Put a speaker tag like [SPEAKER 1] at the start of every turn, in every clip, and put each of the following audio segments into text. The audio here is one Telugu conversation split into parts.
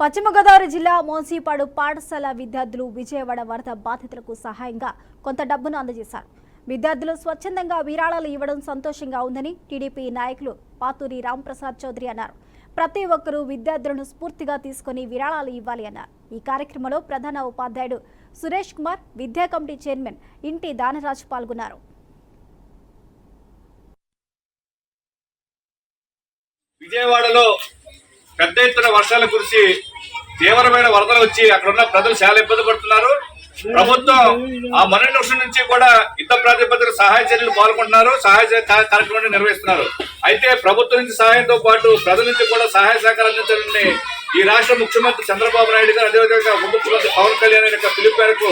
[SPEAKER 1] పశ్చిమ గోదావరి జిల్లా మోన్సీపాడు పాఠశాల విద్యార్థులు విజయవాడ వరద బాధితులకు సహాయంగా కొంత డబ్బును అందజేశారు. విద్యార్థులు స్వచ్ఛందంగా విరాళాలు ఇవ్వడం సంతోషంగా ఉందని టీడీపీ నాయకులు పాతూరి రాంప్రసాద్ చౌదరి అన్నారు. ప్రతి ఒక్కరూ విద్యార్థులను స్ఫూర్తిగా తీసుకుని విరాళాలు ఇవ్వాలి అన్నారు. ఈ కార్యక్రమంలో ప్రధాన ఉపాధ్యాయుడు సురేష్ కుమార్ విద్యా కమిటీ చైర్మన్ ఇంటి దానరాజు పాల్గొన్నారు.
[SPEAKER 2] విజయవాడలో పెద్ద ఎత్తున వర్షాలు కురిసి తీవ్రమైన వరదలు వచ్చి అక్కడ ఉన్న ప్రజలు చాలా ఇబ్బంది పడుతున్నారు. ప్రభుత్వం ఆ మొన్న నిమిషం నుంచి కూడా యుద్ధ ప్రాతిపదిక సహాయ చర్యలు పాల్గొంటున్నారు సహాయ కార్యక్రమాన్ని నిర్వహిస్తున్నారు. అయితే ప్రభుత్వం నుంచి సహాయంతో పాటు ప్రజల నుంచి కూడా సహాయ సహకారం అందించాలని ఈ రాష్ట్ర ముఖ్యమంత్రి చంద్రబాబు నాయుడు గారు అదేవిధంగా ఉప ముఖ్యమంత్రి పవన్ కళ్యాణ్ యొక్క పిలుపు మేరకు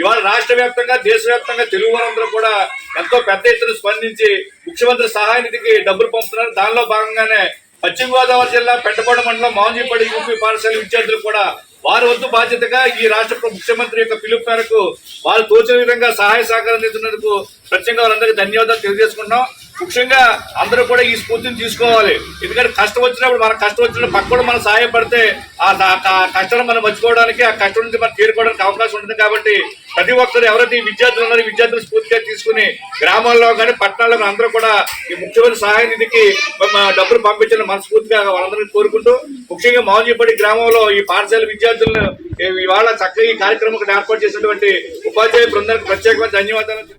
[SPEAKER 2] ఇవాళ రాష్ట్ర వ్యాప్తంగా దేశవ్యాప్తంగా తెలుగు వారందరూ కూడా ఎంతో పెద్ద ఎత్తున స్పందించి ముఖ్యమంత్రి సహాయ నిధికి డబ్బులు పంపుతున్నారు. దానిలో భాగంగానే పశ్చిమ గోదావరి జిల్లా పెద్దకోట మండలం మౌంజీపడి యూపీ పాఠశాల విద్యార్థులు కూడా వారి వద్దు బాధ్యతగా ఈ రాష్ట్ర ముఖ్యమంత్రి యొక్క పిలుపు మేరకు వారు తోచిన విధంగా సహాయ సహకారం అందిస్తున్నందుకు ప్రత్యేకంగా వారందరికీ ధన్యవాదాలు తెలియజేసుకుంటున్నాం. ముఖ్యంగా అందరూ కూడా ఈ స్ఫూర్తిని తీసుకోవాలి. ఎందుకంటే కష్టం వచ్చినప్పుడు మన కష్టం వచ్చినప్పుడు పక్కన మనం సహాయపడితే ఆ ఆ కష్టాన్ని మనం మర్చిపోవడానికి ఆ కష్టం నుంచి మనం తీరుకోవడానికి అవకాశం ఉంటుంది కాబట్టి ప్రతి ఒక్కరు ఎవరైతే ఈ విద్యార్థులు ఉన్నారో విద్యార్థులు స్ఫూర్తిగా తీసుకుని గ్రామాల్లో కానీ పట్టణాల్లో అందరూ కూడా ఈ ముఖ్యమంత్రి సహాయ నిధికి డబ్బులు పంపించాలని మనస్ఫూర్తిగా వాళ్ళందరినీ కోరుకుంటూ ముఖ్యంగా మౌజీపడి గ్రామంలో ఈ పాఠశాల విద్యార్థులను ఇవాళ చక్కగా ఈ కార్యక్రమం ఏర్పాటు చేసినటువంటి ఉపాధ్యాయ బృందానికి ప్రత్యేకమైన ధన్యవాదాలు.